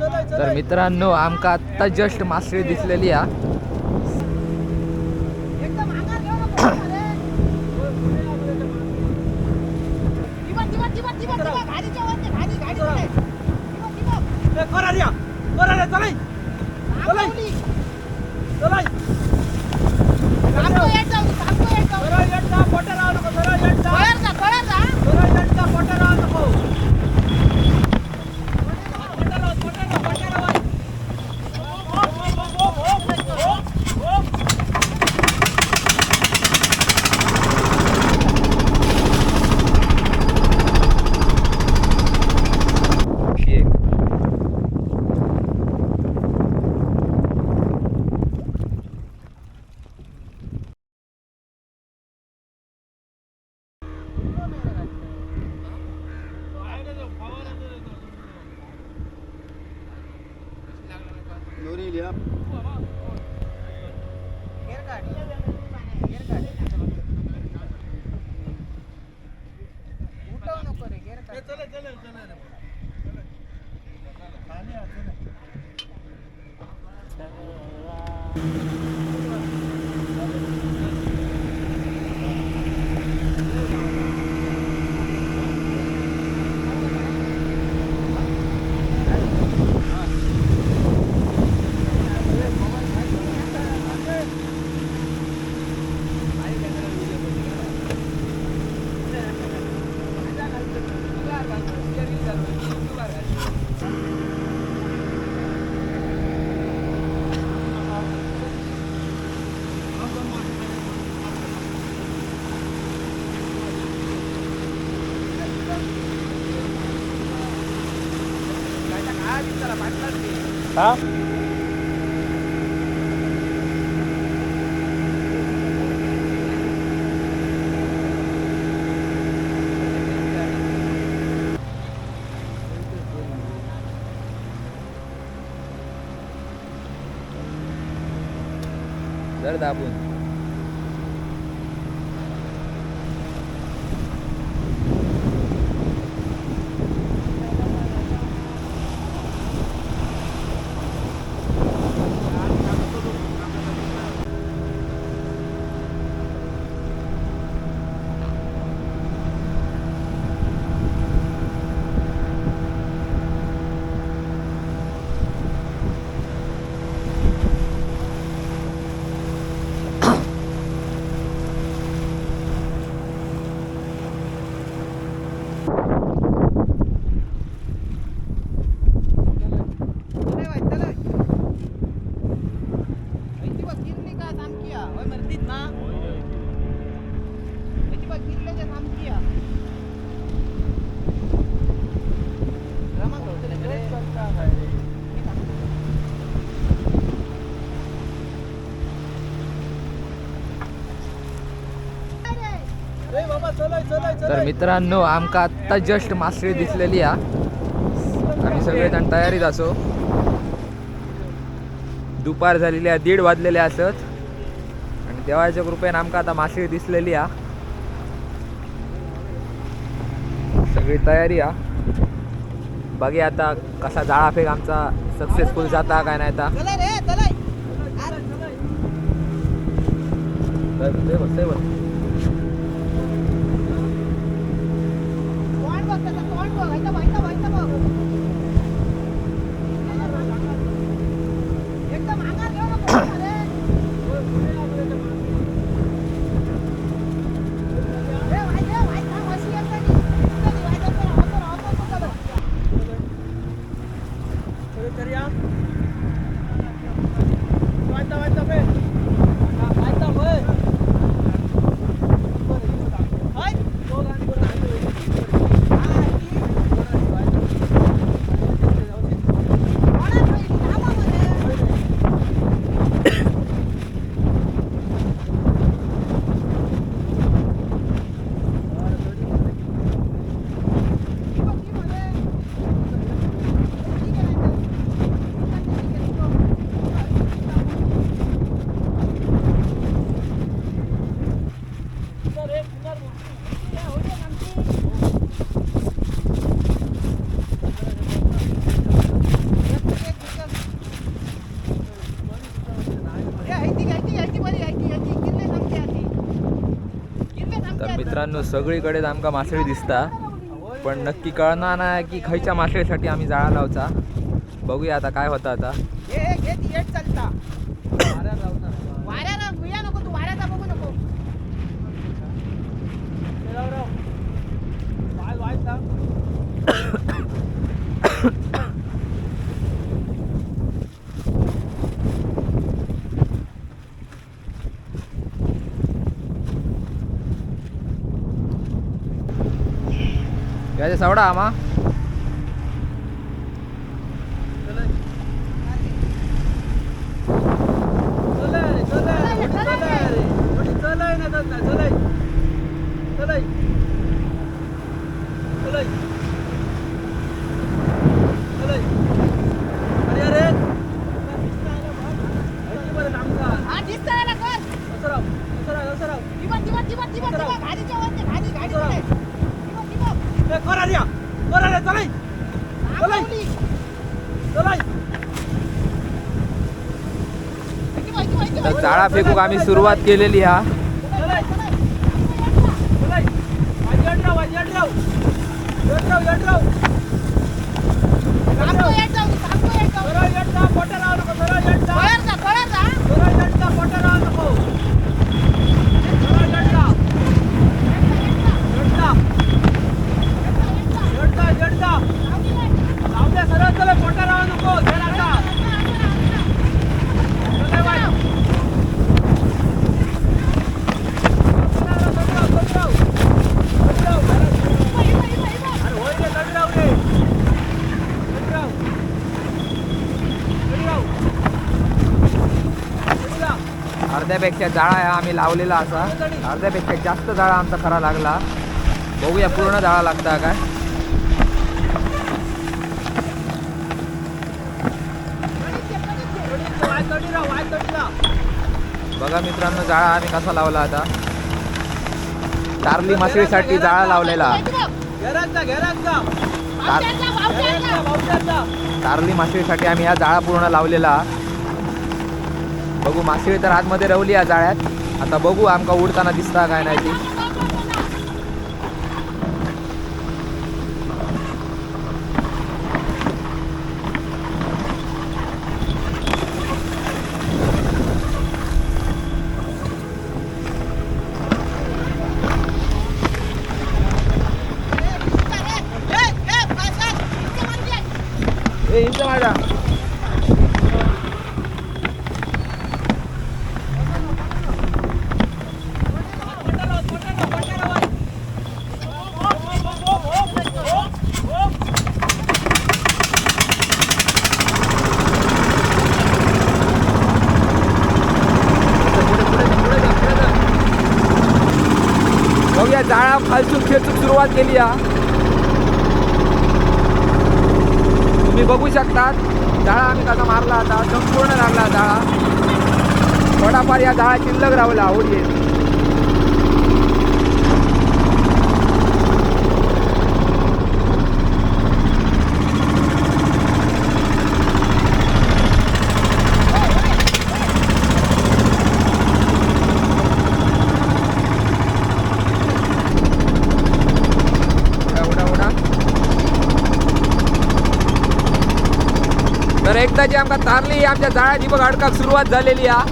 तर मित्रांनो आमका आत्ता जस्ट मासळी दिसलेली हा. उठव नको रे, गेर tá? Zero da bunda. तर मित्रांनो आमका आत्ता जस्ट मासळी दिसलेली हा आम्ही सगळेजण तयारीत असो. दुपार झालेली आहे दीड वाजलेले असत. आणि देवाच्या कृपेने आमका आता मासळी दिसलेली हा सगळी तयारी हा बघे आता कसा जाळा फेक आमचा सक्सेसफुल जाता काय नाही आता चला रे, चला. तोंड बघ त्याचं, तोंड बघ. इथं बघ, इथं बघ, इथं बघ. एकदम अंगावर घेऊ नको अरे. ए, वाईट आहे, वाईट आहे, म्हशी येत नाही. इथं नाही, वाईट आहे, होतं, होतं, होतं, होतं. मित्रांनो सगळीकडेच आमका मासळी दिसता. पण नक्की कळणार नाही की खयच्या मासळीसाठी आम्ही जाळा लावचा बघूया आता काय होतं आता. సౌడామా तर जाळा फेकूक आम्ही सुरुवात केलेली हा सांगतो अर्ध्यापेक्षा जाळा आहे आम्ही लावलेला असा. अर्ध्यापेक्षा जास्त जाळा आमचा खरा लागला. बघूया पूर्ण जाळा लागता काय. बघा मित्रांनो जाळा आम्ही कसा लावला आता. तारली मासळीसाठी जाळा लावलेला. तारली मासळीसाठी आम्ही हा जाळा पूर्ण लावलेला. बघू मासे तर आतमध्ये रवली या जाळ्यात. आता बघू आमका उडताना दिसता काय नाही ती. सुरुवात केली हा तुम्ही बघू शकतात जाळा आम्ही त्याचा मारला आता संपूर्ण लागला जाळा थोडाफार या जाळा शिल्लक राहला आवडी तर जी आमका तारली आमच्या जाळ्याची बघ अडकाक सुरुवात झालेली हा.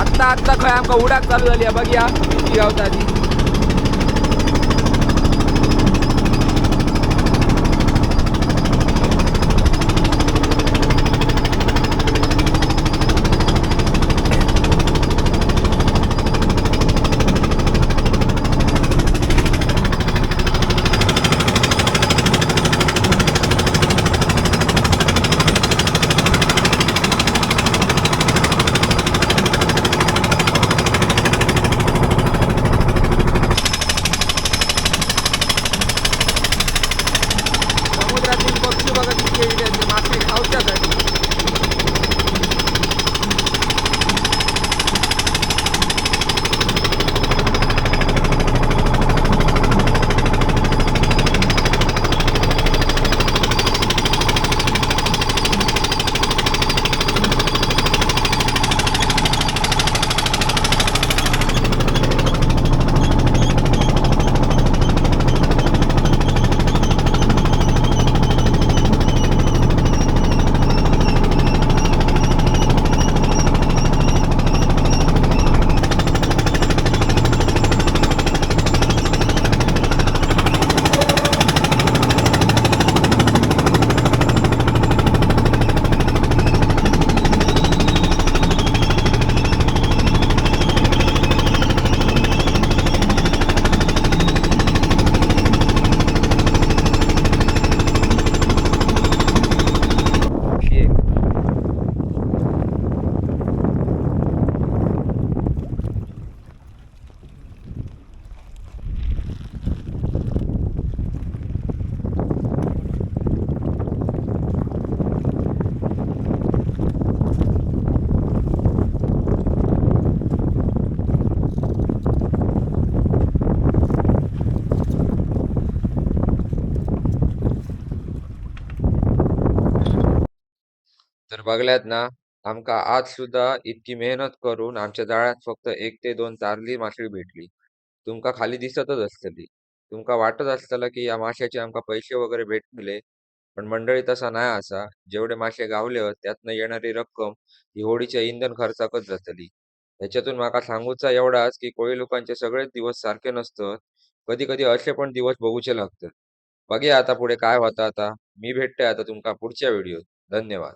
आत्ता आत्ता खंय आमका उडाक चालू झाली हा बघ किती गावता ती बघल्यात ना आमका आज सुद्धा इतकी मेहनत करून आमच्या जाळ्यात फक्त एक ते दोन तारली मासळी भेटली. तुमका खाली दिसतच असतली. तुमका वाटत असतलं की या माशाचे आमका पैसे वगैरे भेटले पण मंडळी तसा नाही असा. जेवढे मासे गावले त्यातनं येणारी रक्कम ही होडीच्या इंधन खर्चाकच जातली. ह्याच्यातून माका सांगूचा एवढाच की कोळी लोकांचे सगळेच दिवस सारखे नसतात. कधी कधी असे पण दिवस बघूचे लागतात. बघे आता पुढे काय होतं आता. मी भेटते आता तुमका पुढच्या व्हिडिओत. धन्यवाद.